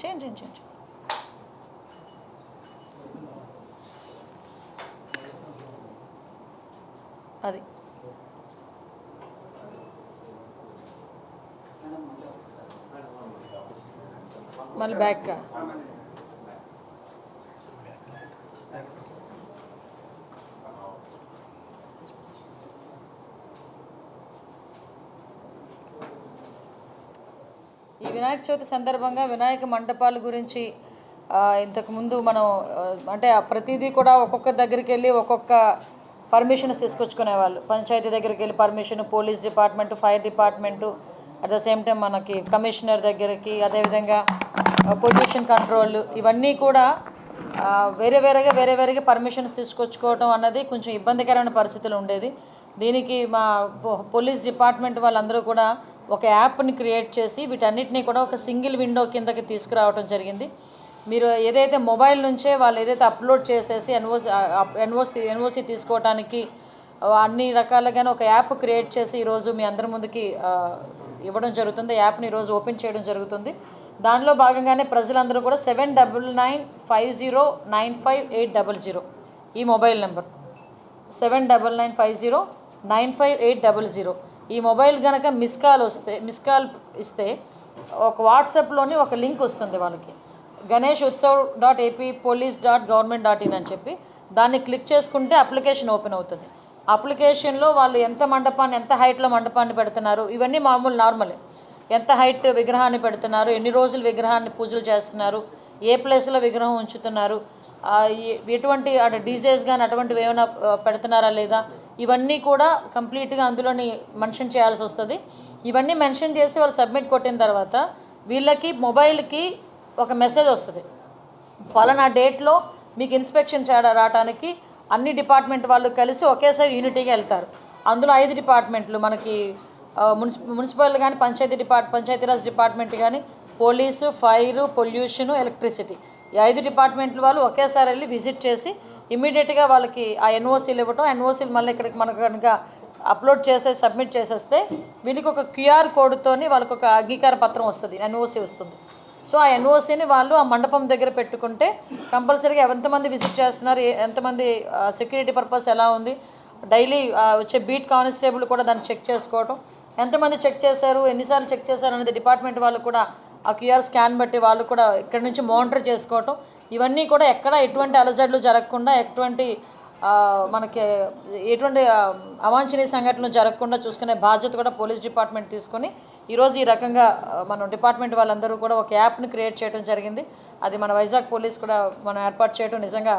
చేయండి చేయండి చేయండి. అది. మళ్ళీ బ్యాక్ వినాయక చవితి సందర్భంగా వినాయక మండపాల గురించి ఇంతకుముందు మనం అంటే ఆ ప్రతిదీ కూడా ఒక్కొక్క దగ్గరికి వెళ్ళి ఒక్కొక్క పర్మిషన్స్ తీసుకొచ్చుకునేవాళ్ళు. పంచాయతీ దగ్గరికి వెళ్ళి permission police department fire department at the same time మనకి కమిషనర్ దగ్గరికి అదేవిధంగా పొల్యూషన్ కంట్రోల్ ఇవన్నీ కూడా వేరే వేరేగా వేరే వేరేగా పర్మిషన్స్ తీసుకొచ్చుకోవడం అన్నది కొంచెం ఇబ్బందికరమైన పరిస్థితులు ఉండేది. దీనికి మా పో- పోలీస్ డిపార్ట్మెంట్ వాళ్ళందరూ కూడా ఒక యాప్ని క్రియేట్ చేసి వీటన్నిటిని కూడా ఒక సింగిల్ విండో కిందకి తీసుకురావడం జరిగింది. మీరు ఏదైతే మొబైల్ నుంచే వాళ్ళు ఏదైతే అప్లోడ్ చేసేసి ఎన్ఓసి ఎన్ఓసి ఎన్ఓసి తీసుకోవడానికి అన్ని రకాలుగానే ఒక యాప్ క్రియేట్ చేసి ఈరోజు మీ అందరి ముందుకి ఇవ్వడం జరుగుతుంది. యాప్ని ఈరోజు ఓపెన్ చేయడం జరుగుతుంది. దానిలో భాగంగానే ప్రజలందరూ కూడా seven double nine five zero nine five eight double zero ఈ mobile number. Seven double nine five zero nine five eight double zero. ఈ మొబైల్ కనుక మిస్ కాల్ వస్తే మిస్ కాల్ ఇస్తే ఒక వాట్సాప్లోని ఒక లింక్ వస్తుంది వాళ్ళకి. Ganesh Utsav dot A P police dot government dot in అని చెప్పి దాన్ని క్లిక్ చేసుకుంటే అప్లికేషన్ ఓపెన్ అవుతుంది. అప్లికేషన్లో వాళ్ళు ఎంత మండపాన్ని ఎంత హైట్లో మండపాన్ని పెడుతున్నారు ఇవన్నీ మామూలు నార్మలే. ఎంత హైట్ విగ్రహాన్ని పెడుతున్నారు ఎన్ని రోజులు విగ్రహాన్ని పూజలు చేస్తున్నారు ఏ ప్లేస్లో విగ్రహం ఉంచుతున్నారు ఎటువంటి అటు డీజేస్ కానీ అటువంటివి ఏమైనా పెడుతున్నారా లేదా ఇవన్నీ కూడా కంప్లీట్గా అందులోని మెన్షన్ చేయాల్సి వస్తుంది. ఇవన్నీ మెన్షన్ చేసి వాళ్ళు సబ్మిట్ కొట్టిన తర్వాత వీళ్ళకి మొబైల్కి ఒక మెసేజ్ వస్తుంది. పలానా డేట్లో మీకు ఇన్స్పెక్షన్ చేయడా రావడానికి అన్ని డిపార్ట్మెంట్ వాళ్ళు కలిసి ఒకేసారి యూనిటీగా వెళ్తారు. అందులో ఐదు డిపార్ట్మెంట్లు మనకి మున్సి మున్సిపల్ కానీ పంచాయతీ డిపార్ట్ పంచాయతీరాజ్ డిపార్ట్మెంట్ కానీ పోలీసు ఫైరు పొల్యూషను ఎలక్ట్రిసిటీ ఐదు డిపార్ట్మెంట్ల వాళ్ళు ఒకేసారి వెళ్ళి విజిట్ చేసి ఇమీడియట్గా వాళ్ళకి ఆ ఎన్ఓసీలు ఇవ్వటం ఎన్ఓసీలు మళ్ళీ ఇక్కడికి మనకు కనుక అప్లోడ్ చేసే సబ్మిట్ చేసేస్తే వీళ్ళకి ఒక క్యూఆర్ కోడ్తోని వాళ్ళకి ఒక అంగీకార పత్రం వస్తుంది ఎన్ఓసీ వస్తుంది. సో ఆ ఎన్ఓసీని వాళ్ళు ఆ మండపం దగ్గర పెట్టుకుంటే కంపల్సరీగా ఎంతమంది విజిట్ చేస్తున్నారు ఎంతమంది సెక్యూరిటీ పర్పస్ ఎలా ఉంది డైలీ వచ్చే బీట్ కానిస్టేబుల్ కూడా దాన్ని చెక్ చేసుకోవటం ఎంతమంది చెక్ చేశారు ఎన్నిసార్లు చెక్ చేశారు అనేది డిపార్ట్మెంట్ వాళ్ళు కూడా ఆ క్యూఆర్ స్కాన్ బట్టి వాళ్ళు కూడా ఇక్కడ నుంచి మానిటర్ చేసుకోవటం. ఇవన్నీ కూడా ఎక్కడ ఎటువంటి అలజడులు జరగకుండా ఎటువంటి మనకి ఎటువంటి అవాంఛనీయ సంఘటనలు జరగకుండా చూసుకునే బాధ్యత కూడా పోలీస్ డిపార్ట్మెంట్ తీసుకొని ఈరోజు ఈ రకంగా మనం డిపార్ట్మెంట్ వాళ్ళందరూ కూడా ఒక యాప్ని క్రియేట్ చేయడం జరిగింది. అది మన వైజాగ్ పోలీస్ కూడా మనం ఏర్పాటు చేయడం నిజంగా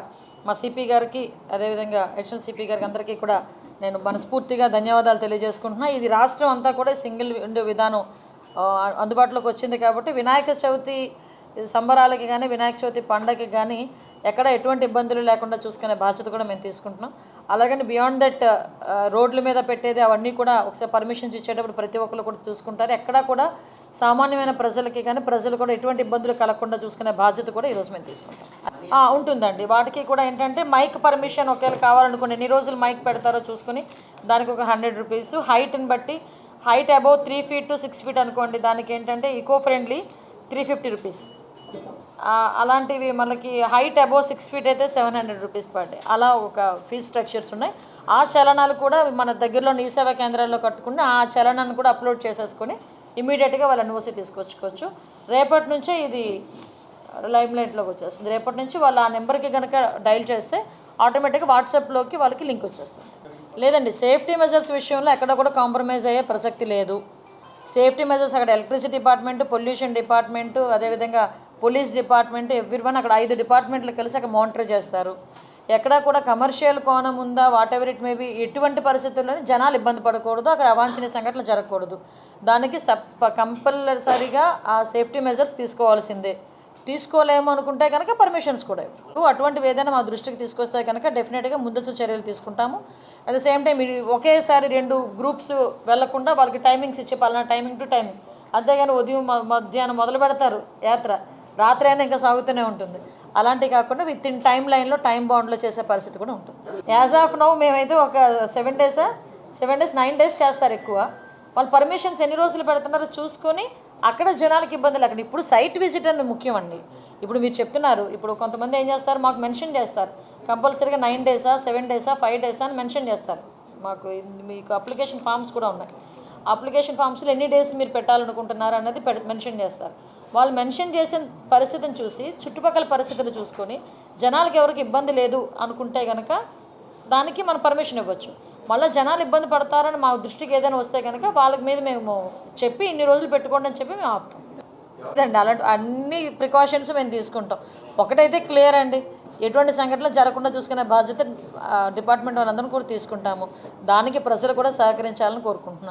మా సిపి గారికి అదేవిధంగా అడిషనల్ సిపి గారికి అందరికీ కూడా నేను మనస్ఫూర్తిగా ధన్యవాదాలు తెలియజేసుకుంటున్నా. ఇది రాష్ట్రం అంతా కూడా సింగిల్ విండో విధానం అందుబాటులోకి వచ్చింది కాబట్టి వినాయక చవితి సంబరాలకి కానీ వినాయక చవితి పండగకి కానీ ఎక్కడ ఎటువంటి ఇబ్బందులు లేకుండా చూసుకునే బాధ్యత కూడా మేము తీసుకుంటున్నాం. అలాగని బియాండ్ దట్ రోడ్ల మీద పెట్టేది అవన్నీ కూడా ఒకసారి పర్మిషన్స్ ఇచ్చేటప్పుడు ప్రతి ఒక్కరు కూడా చూసుకుంటారు. ఎక్కడా కూడా సామాన్యమైన ప్రజలకి కానీ ప్రజలు కూడా ఎటువంటి ఇబ్బందులు కలగకుండా చూసుకునే బాధ్యత కూడా ఈరోజు మేము తీసుకుంటాం. ఉంటుందండి. వాటికి కూడా ఏంటంటే మైక్ పర్మిషన్ ఒకవేళ కావాలనుకోండి ఎన్ని రోజులు మైక్ పెడతారో చూసుకుని దానికి ఒక హండ్రెడ్ రూపీస్ హైట్ని బట్టి height above three feet to six feet అనుకోండి దానికి ఏంటంటే eco friendly three fifty rupees అలాంటివి మనకి హైట్ అబోవ్ సిక్స్ ఫీట్ అయితే seven hundred rupees per day అలా ఒక ఫీజ్ స్ట్రక్చర్స్ ఉన్నాయి. ఆ చలనాలు కూడా మన దగ్గరలో ఈ సేవా కేంద్రాల్లో కట్టుకుని ఆ చలనాన్ని కూడా అప్లోడ్ చేసేసుకొని ఇమీడియట్గా వాళ్ళ ఎన్ఓసి తీసుకొచ్చుకోవచ్చు. రేపటి నుంచే ఇది లైమ్ లైట్లోకి వచ్చేస్తుంది. రేపటి నుంచి వాళ్ళు ఆ నెంబర్కి కనుక డైల్ చేస్తే ఆటోమేటిక్గా వాట్సాప్లోకి వాళ్ళకి లింక్ వచ్చేస్తుంది. లేదండి సేఫ్టీ మెజర్స్ విషయంలో ఎక్కడ కూడా కాంప్రమైజ్ అయ్యే ప్రసక్తి లేదు. సేఫ్టీ మెజర్స్ అక్కడ ఎలక్ట్రిసిటీ డిపార్ట్మెంట్ పొల్యూషన్ డిపార్ట్మెంట్ అదేవిధంగా పోలీస్ డిపార్ట్మెంట్ ఎవ్రీవన్ అక్కడ ఐదు డిపార్ట్మెంట్లు కలిసి అక్కడ మానిటర్ చేస్తారు. ఎక్కడా కూడా కమర్షియల్ కోణం ఉందా వాట్ ఎవర్ ఇట్ మేబీ ఎటువంటి పరిస్థితుల్లోనే జనాలు ఇబ్బంది పడకూడదు అక్కడ అవాంఛనీయ సంఘటనలు జరగకూడదు. దానికి సప్ కంపల్సరీగా ఆ సేఫ్టీ మెజర్స్ తీసుకోవాల్సిందే. తీసుకోలేము అనుకుంటే కనుక పర్మిషన్స్ కూడా ఇవ్వరు. అటువంటివి ఏదైనా మా దృష్టికి తీసుకొస్తే కనుక డెఫినెట్గా ముందస్తు చర్యలు తీసుకుంటాము. అట్ ద సేమ్ టైం ఒకేసారి రెండు గ్రూప్స్ వెళ్ళకుండా వాళ్ళకి టైమింగ్స్ ఇచ్చే పలానా టైమింగ్ టు టైమింగ్ అంతేగాని ఉదయం మధ్యాహ్నం మొదలు పెడతారు యాత్ర. రాత్రి అయినా ఇంకా సాగుతూనే ఉంటుంది. అలాంటివి కాకుండా విత్ ఇన్ టైం లైన్లో టైం బౌండ్లో చేసే పరిస్థితి కూడా ఉంటుంది. యాజ్ ఆఫ్ నౌ మేమైతే ఒక సెవెన్ డేసా సెవెన్ డేస్ నైన్ డేస్ చేస్తారు ఎక్కువ. వాళ్ళు పర్మిషన్స్ ఎన్ని రోజులు పెడుతున్నారో చూసుకొని అక్కడ జనాలకి ఇబ్బంది అక్కడ ఇప్పుడు సైట్ విజిట్ అనేది ముఖ్యం అండి ఇప్పుడు మీరు చెప్తున్నారు ఇప్పుడు కొంతమంది ఏం చేస్తారు మాకు మెన్షన్ చేస్తారు. కంపల్సరీగా నైన్ డేసా సెవెన్ డేసా ఫైవ్ డేసా అని మెన్షన్ చేస్తారు. మాకు మీకు అప్లికేషన్ ఫామ్స్ కూడా ఉన్నాయి. అప్లికేషన్ ఫామ్స్లో ఎన్ని డేస్ మీరు పెట్టాలనుకుంటున్నారు అన్నది పెడ- మెన్షన్ చేస్తారు. వాళ్ళు మెన్షన్ చేసిన పరిస్థితిని చూసి చుట్టుపక్కల పరిస్థితులు చూసుకొని జనాలకి ఎవరికి ఇబ్బంది లేదు అనుకుంటే కనుక దానికి మనం పర్మిషన్ ఇవ్వచ్చు. మళ్ళీ జనాలు ఇబ్బంది పడతారని మా దృష్టికి ఏదైనా వస్తే కనుక వాళ్ళకి మీద మేము చెప్పి ఇన్ని రోజులు పెట్టుకోండి అని చెప్పి మేము ఆపుతాం. లేదండి అలాంటి అన్ని ప్రికాషన్స్ మేము తీసుకుంటాం. ఒకటైతే క్లియర్ అండి. ఎటువంటి సంఘటనలు జరగకుండా చూసుకునే బాధ్యత డిపార్ట్మెంట్ వాళ్ళందరం కూడా తీసుకుంటాము. దానికి ప్రజలు కూడా సహకరించాలని కోరుకుంటున్నాను